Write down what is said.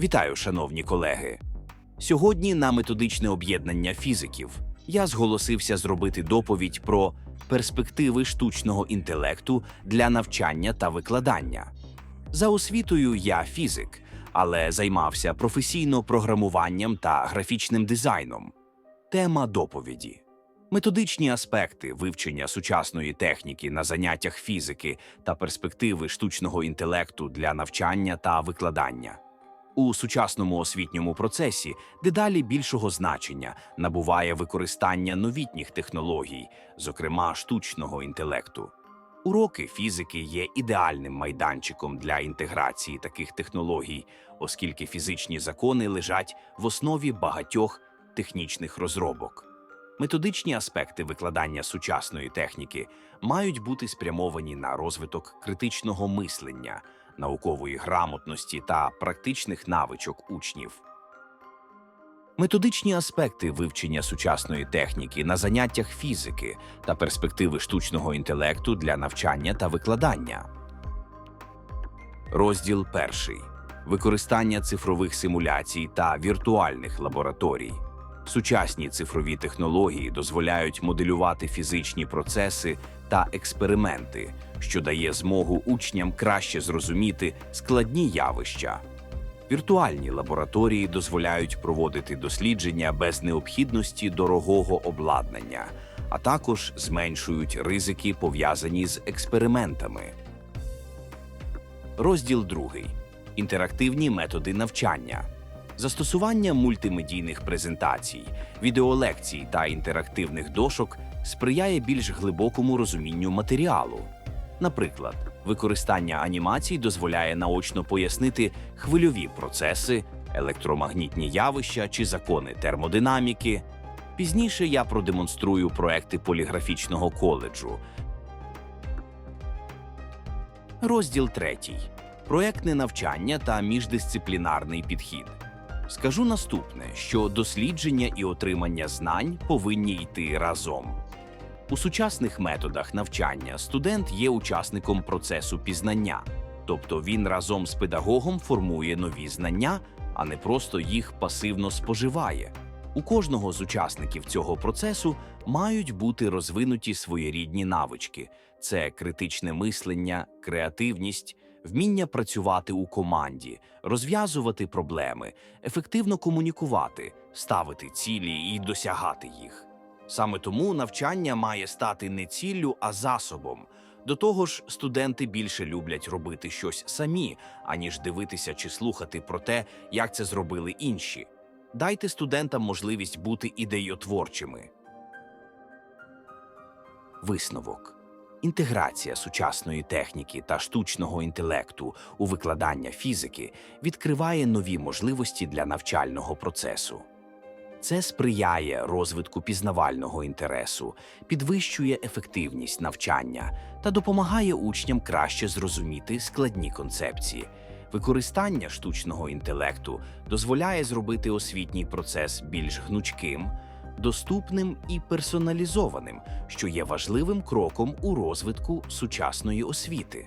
Вітаю, шановні колеги. Сьогодні на методичне об'єднання фізиків я зголосився зробити доповідь про перспективи штучного інтелекту для навчання та викладання. За освітою я фізик, але займався професійно програмуванням та графічним дизайном. Тема доповіді. Методичні аспекти вивчення сучасної техніки на заняттях фізики та перспективи штучного інтелекту для навчання та викладання. У сучасному освітньому процесі дедалі більшого значення набуває використання новітніх технологій, зокрема штучного інтелекту. Уроки фізики є ідеальним майданчиком для інтеграції таких технологій, оскільки фізичні закони лежать в основі багатьох технічних розробок. Методичні аспекти викладання сучасної техніки мають бути спрямовані на розвиток критичного мислення, наукової грамотності та практичних навичок учнів. Методичні аспекти вивчення сучасної техніки на заняттях фізики та перспективи штучного інтелекту для навчання та викладання. Розділ перший використання цифрових симуляцій та віртуальних лабораторій. Сучасні цифрові технології дозволяють моделювати фізичні процеси та експерименти, що дає змогу учням краще зрозуміти складні явища. Віртуальні лабораторії дозволяють проводити дослідження без необхідності дорогого обладнання, а також зменшують ризики, пов'язані з експериментами. Розділ 2. Інтерактивні методи навчання. Застосування мультимедійних презентацій, відеолекцій та інтерактивних дошок сприяє більш глибокому розумінню матеріалу. Наприклад, використання анімацій дозволяє наочно пояснити хвильові процеси, електромагнітні явища чи закони термодинаміки. Пізніше я продемонструю проекти поліграфічного коледжу. Розділ 3. Проектне навчання та міждисциплінарний підхід. Скажу наступне, що дослідження і отримання знань повинні йти разом. У сучасних методах навчання студент є учасником процесу пізнання, тобто він разом з педагогом формує нові знання, а не просто їх пасивно споживає. У кожного з учасників цього процесу мають бути розвинуті своєрідні навички: це критичне мислення, креативність, вміння працювати у команді, розв'язувати проблеми, ефективно комунікувати, ставити цілі і досягати їх. Саме тому навчання має стати не ціллю, а засобом. До того ж, студенти більше люблять робити щось самі, аніж дивитися чи слухати про те, як це зробили інші. Дайте студентам можливість бути ідеєтворчими. Висновок. Інтеграція сучасної техніки та штучного інтелекту у викладання фізики відкриває нові можливості для навчального процесу. Це сприяє розвитку пізнавального інтересу, підвищує ефективність навчання та допомагає учням краще зрозуміти складні концепції. Використання штучного інтелекту дозволяє зробити освітній процес більш гнучким, доступним і персоналізованим, що є важливим кроком у розвитку сучасної освіти.